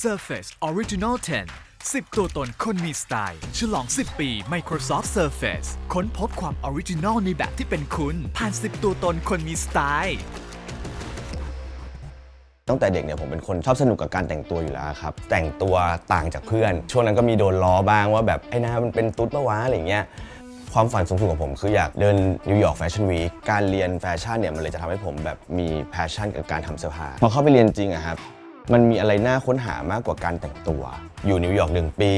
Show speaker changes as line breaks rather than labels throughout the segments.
Surface Original 10 10 ตัวตนคนมีสไตล์ ฉลอง 10 ปี Microsoft Surface ค้นพบความออริจินอลในแบบที่เป็นคุณ ผ่าน 10 ตัวตนคนมีสไตล์
ตั้งแต่เด็กเนี่ยผมเป็นคนชอบสนุกกับการแต่งตัวอยู่แล้วครับ แต่งตัวต่างจากเพื่อน ช่วงนั้นก็มีโดนล้อบ้างว่าแบบ ไอ้นามันเป็นตุ๊ดปะวะอะไรเงี้ยความฝันสูงสุดของผมคืออยากเดินนิวยอร์กแฟชั่นวีคการเรียนแฟชั่นเนี่ยมันเลยจะทำให้ผมแบบมีแพชชั่นกับการทำเสื้อผ้าพอเข้าไปเรียนจริงอะครับ มันมีอะไรน่าค้นหามากกว่าการแต่งตัว อยู่นิวยอร์กหนึ่งปี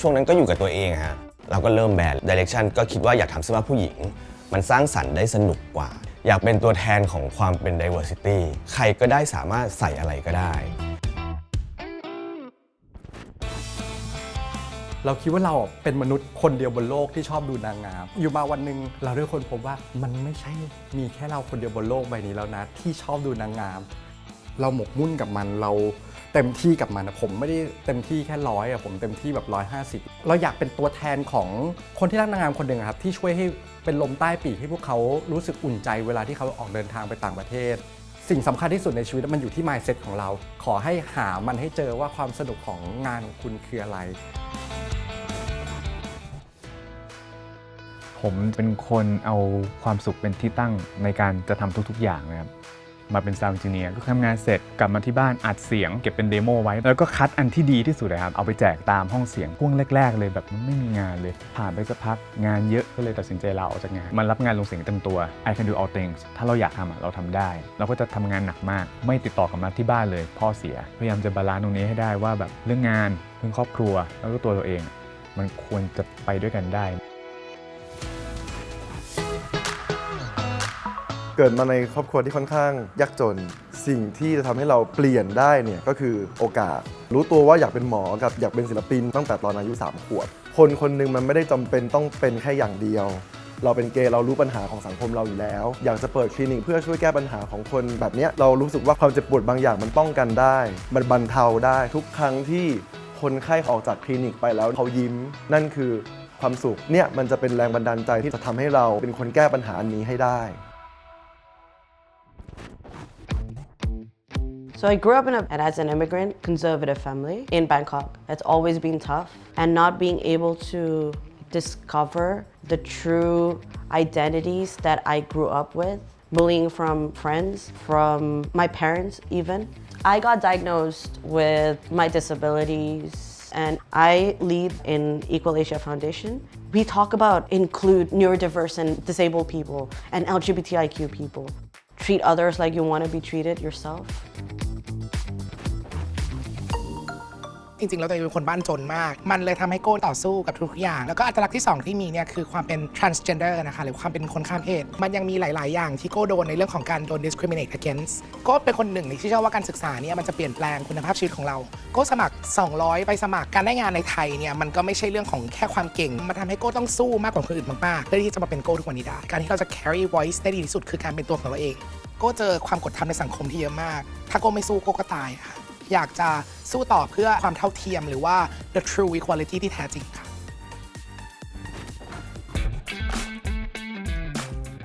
ช่วงนั้นก็อยู่กับตัวเองฮะเราก็เริ่มแบรนด์ดิเรกชันก็คิดว่าอยากทำเสื้อผ้าผู้หญิง มันสร้างสรรค์ได้สนุกกว่า อยากเป็นตัวแทนของความเป็น diversity ใครก็ได้สามารถใส่อะไรก็ได้
เราคิดว่าเราเป็นมนุษย์คนเดียวบนโลกที่ชอบดูนางงาม อยู่มาวันหนึ่งเราได้คนพบว่ามันไม่ใช่มีแค่เราคนเดียวบนโลกใบนี้แล้วนะที่ชอบดูนางงาม เราหมกมุ่นกับมันเราเต็มที่กับมันนะผมไม่ได้เต็มที่แค่ร้อยอะผมเต็มที่แบบร้อยห้าสิบเราอยากเป็นตัวแทนของคนที่รักนางงามคนหนึ่งอะครับที่ช่วยให้เป็นลมใต้ปีกให้พวกเขารู้สึกอุ่นใจเวลาที่เขาออกเดินทางไปต่างประเทศ สิ่งสำคัญที่สุดในชีวิตมันอยู่ที่ mindset ของเรา ขอให้หามันให้เจอว่าความสนุกของงานของคุณคืออะไร
ผมเป็นคนเอาความสุขเป็นที่ตั้งในการจะทำทุก ๆ อย่างนะครับ มาเป็นซาวด์ n จิเนียร์ก็ทำงานเสร็จกลับมาที่บ้านอัดเสียงเก็บเป็นเดโมไว้ แล้วก็คัดอันที่ดีที่สุดนะครับ เอาไปแจกตามห้องเสียงพ่วงแรก ๆ เลยแบบไม่มีงานเลย ผ่านไปสักพักงานเยอะก็เลยตัดสินใจลาออกจากงาน มันรับงานลงเสียงเต็มตัว I can do all things ถ้าเราอยากทำอะเราทำได้ เราก็จะทำงานหนักมาก ไม่ติดต่อกลับมาที่บ้านเลยพ่อเสีย พยายามจะบาลานซ์ตรงนี้ให้ได้ว่าแบบเรื่องงานเรื่องครอบครัว แล้วก็ตัวเราเอง มันควรจะไปด้วยกันได้
เกิดมาในครอบครัวที่ค่อนข้างยากจน สิ่งที่จะทำให้เราเปลี่ยนได้เนี่ยก็คือโอกาส รู้ตัวว่าอยากเป็นหมอกับอยากเป็นศิลปินตั้งแต่ตอนอายุ 3 ขวบ คนคนหนึ่งมันไม่ได้จำเป็นต้องเป็นแค่อย่างเดียว เราเป็นเกย์เรารู้ปัญหาของสังคมเราอยู่แล้ว อยากจะเปิดคลินิกเพื่อช่วยแก้ปัญหาของคนแบบเนี้ยเรารู้สึกว่าความเจ็บปวดบางอย่างมันป้องกันได้ มันบรรเทาได้ทุกครั้งที่คนไข้ออกจากคลินิกไปแล้วเขายิ้ม นั่นคือความสุขเนี่ยมันจะเป็นแรงบันดาลใจที่จะทำให้เราเป็นคนแก้ปัญหาอันนี้ให้ได้
So I grew up in a, and as an immigrant, conservative family in Bangkok. It's always been tough, and not being able to discover the true identities that I grew up with, bullying from friends, from my parents even. I got diagnosed with my disabilities and I lead in Equal Asia Foundation. We talk about include neurodiverse and disabled people and LGBTIQ people. Treat others like you want to be treated yourself.
จริงๆ แล้วตัวเองเป็นคนบ้านจนมาก มันเลยทำให้โก้ต่อสู้กับทุกอย่าง แล้วก็อัตลักษณ์ที่ 2 ที่มีเนี่ยคือความเป็น transgender นะคะหรือความเป็นคนข้ามเพศ มันยังมีหลาย ๆ อย่างที่โก้โดนในเรื่องของการโดน discriminate against โก้เป็นคนหนึ่งที่เชื่อว่าการศึกษาเนี่ยมันจะเปลี่ยนแปลงคุณภาพชีวิตของเราโก้สมัคร 200 ไปสมัครการได้งานในไทยเนี่ยมันก็ไม่ใช่เรื่องของแค่ความเก่ง มันทำให้โก้ต้องสู้มากกว่าคนอื่นมากๆเพื่อที่จะมาเป็นโก้ทุกวันนี้ได้การที่เราจะ carry voice ได้ดีที่สุดคือการเป็นตัวของเราเองโก้เจอความกดทับในสังคมที่เยอะมาก ถ้าโก้ไม่สู้โก้ก็ตายค่ะ อยากจะสู้ต่อเพื่อความเท่าเทียมหรือว่า the true equality ที่แท้จริงค่ะ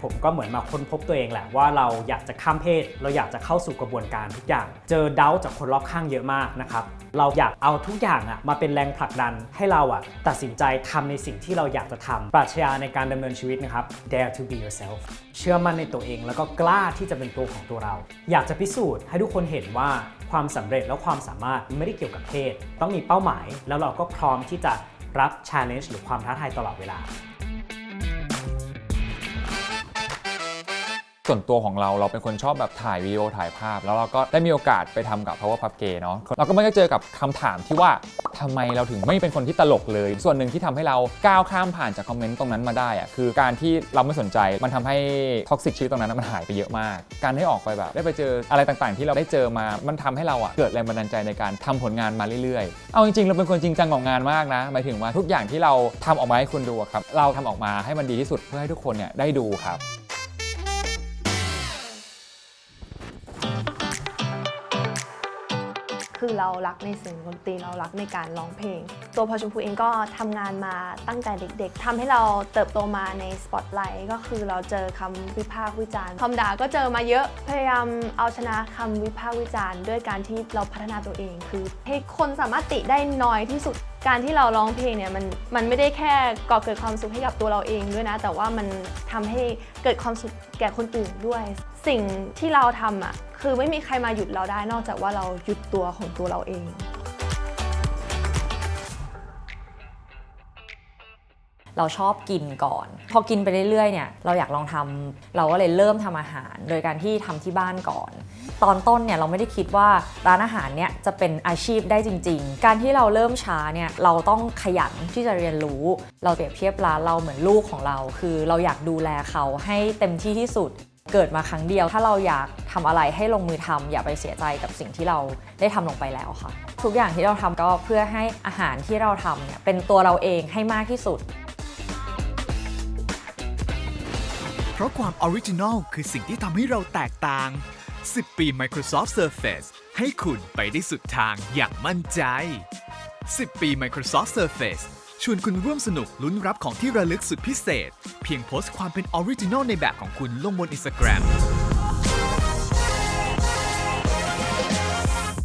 ผมก็เหมือนมาค้นพบตัวเองแหละว่าเราอยากจะข้ามเพศ เราอยากจะเข้าสู่กระบวนการทุกอย่าง เจอเดาจากคนรอบข้างเยอะมากนะครับเราอยากเอาทุกอย่างอะมาเป็นแรงผลักดันให้เราอะตัดสินใจทำในสิ่งที่เราอยากจะทำปรัชญาในการดำเนินชีวิตนะครับ dare to be yourself เชื่อมั่นในตัวเองแล้วก็กล้าที่จะเป็นตัวของตัวเรา อยากจะพิสูจน์ให้ทุกคนเห็นว่าความสำเร็จและความสามารถไม่ได้เกี่ยวกับเพศ ต้องมีเป้าหมาย แล้วเราก็พร้อมที่จะรับ challenge หรือความท้าทายตลอดเวลา
ส่วนตัวของเราเราเป็นคนชอบแบบถ่ายวิดีโอถ่ายภาพ แล้วเราก็ได้มีโอกาสไปทำกับ Power Pub Gay เนาะเราก็ไม่ได้เจอกับคำถามที่ว่าทำไมเราถึงไม่เป็นคนที่ตลกเลย ส่วนหนึ่งที่ทำให้เราก้าวข้ามผ่านจากคอมเมนต์ตรงนั้นมาได้อะคือการที่เราไม่สนใจมันทำให้ท็อกซิกชีวิตตรงนั้นมันหายไปเยอะมาก การได้ออกไปแบบ ได้ไปเจออะไรต่างๆ ที่เราได้เจอมามันทำให้เราอะเกิดแรงบันดาลใจในการทำผลงานมาเรื่อยๆ เอาจริงๆเราเป็นคนจริงจังกับงานมากนะหมายถึงว่าทุกอย่างที่เราทำออกมาให้คุณดูครับเราทำออกมาให้มันดีที่สุดเพื่อให้ทุกคนเนี่ยได้ดูครับ
คือเรารักในเสียงดนตรีเรารักในการร้องเพลง ตัวพอชมพูเองก็ทำงานมาตั้งแต่เด็ก ๆทำให้เราเติบโตมาในสปอตไลท์ก็คือเราเจอคำวิพากษ์วิจารณ์คำด่าก็เจอมาเยอะพยายามเอาชนะคำวิพากษ์วิจารณ์ ด้วยการที่เราพัฒนาตัวเอง คือให้คนสามารถติได้น้อยที่สุด การที่เราร้องเพลงเนี่ยมันมันไม่ได้แค่ก่อเกิดความสุขให้กับตัวเราเองด้วยนะ แต่ว่ามันทำให้เกิดความสุขแก่คนอื่นด้วย สิ่งที่เราทำอะคือไม่มีใครมาหยุดเราได้นอกจากว่าเราหยุดตัวของตัวเราเอง
เราชอบกินก่อน พอกินไปเรื่อยๆเนี่ยเราอยากลองทำเราก็เลยเริ่มทำอาหาร โดยการที่ทำที่บ้านก่อน ตอนต้นเนี่ยเราไม่ได้คิดว่าร้านอาหารเนี่ยจะเป็นอาชีพได้จริง ๆ การที่เราเริ่มช้าเนี่ยเราต้องขยันที่จะเรียนรู้ เราเปรียบเทียบร้านเราเหมือนลูกของเรา คือเราอยากดูแลเขาให้เต็มที่ที่สุดเกิดมาครั้งเดียว ถ้าเราอยากทำอะไรให้ลงมือทำอย่าไปเสียใจกับสิ่งที่เราได้ทำลงไปแล้วค่ะ ทุกอย่างที่เราทำก็เพื่อให้อาหารที่เราทำเนี่ยเป็นตัวเราเองให้มากที่สุด
เพราะความออริจินอลคือสิ่งที่ทำให้เราแตกต่าง 10 ปี Microsoft Surface ให้คุณไปได้สุดทางอย่างมั่นใจ 10 ปี Microsoft Surface ชวนคุณร่วมสนุกลุ้นรับของที่ระลึกสุดพิเศษ เพียงโพสต์ความเป็นออริจินอลในแบบของคุณลงบน Instagram